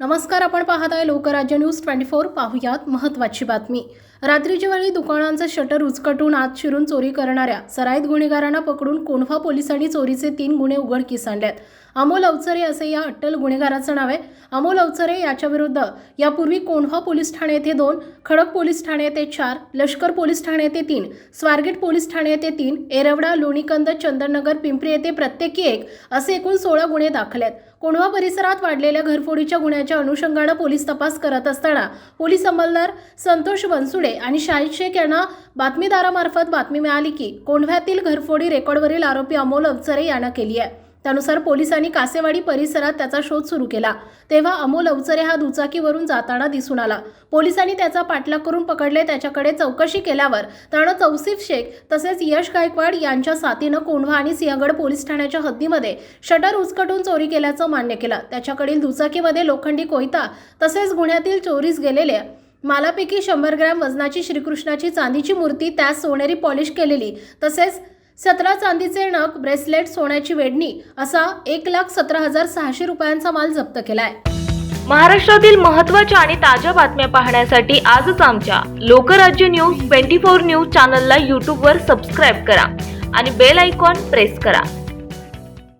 नमस्कार आपण पाहत आहे लोकराज्य न्यूज ट्वेंटी फोर. पाहुयात महत्त्वाची बातमी. रात्रीच्या वेळी दुकानांचं शटर उचकटून आत शिरून चोरी करणाऱ्या सराईत गुन्हेगारांना पकडून कोंढवा पोलिसांनी चोरीचे तीन गुन्हे उघडकीस आणलेत. अमोल अवचरे असे या अट्टल गुन्हेगाराचं नाव आहे. अमोल अवचरे याच्या विरुद्ध यापूर्वी कोंढवा पोलीस ठाणे येथे दोन खडक पोलीस ठाणे येथे चार लष्कर पोलीस ठाणे येथे तीन स्वारगेट पोलीस ठाणे येथे तीन एरवडा लोणीकंद चंदननगर पिंपरी येथे प्रत्येकी एक असे एकूण सोळा गुन्हे दाखल आहेत. कोंढवा परिसरात वाढलेल्या घरफोडीच्या गुन्ह्याच्या अनुषंगानं पोलीस तपास करत असताना पोलीस अंमलदार संतोष बनसुडे आणि शाहिद शेख यांना बातमीदारामार्फत बातमी मिळाली की कोंढव्यातील घरफोडी रेकॉर्डवरील आरोपी अमोल अवचरे यानं केली आहे. त्यानुसार पोलिसांनी कासेवाडी परिसरात त्याचा शोध सुरू केला. तेव्हा अमोल अवचरे हा दुचाकीवरून जाताना दिसून आला. पोलिसांनी त्याचा पाठलाग करून पकडले. त्याच्याकडे चौकशी केल्यावर त्यानं तौसिफ शेख तसेच यश गायकवाड यांच्या साथीनं कोंढवा आणि सिंहगड पोलीस ठाण्याच्या हद्दीमध्ये शटर उचकटून चोरी केल्याचं मान्य केलं. त्याच्याकडील दुचाकीमध्ये लोखंडी कोयता तसेच गुन्ह्यातील चोरीस गेलेल्या मालापैकी शंभर ग्रॅम वजनाची श्रीकृष्णाची चांदीची मूर्ती त्यास सोनेरी पॉलिश केलेली. तसेच सतरा चांदीचे नग ब्रेसलेट सोन्याची वेडणी असा एक लाख सतरा हजार सहाशे रुपयांचा माल जप्त केलाय. महाराष्ट्रातील महत्त्वाच्या आणि ताज्या बातम्या पाहण्यासाठी आजच आमच्या Lokrajya news twenty four news चॅनलला यूट्यूबवर सबस्क्राईब करा आणि बेल आयकॉन प्रेस करा.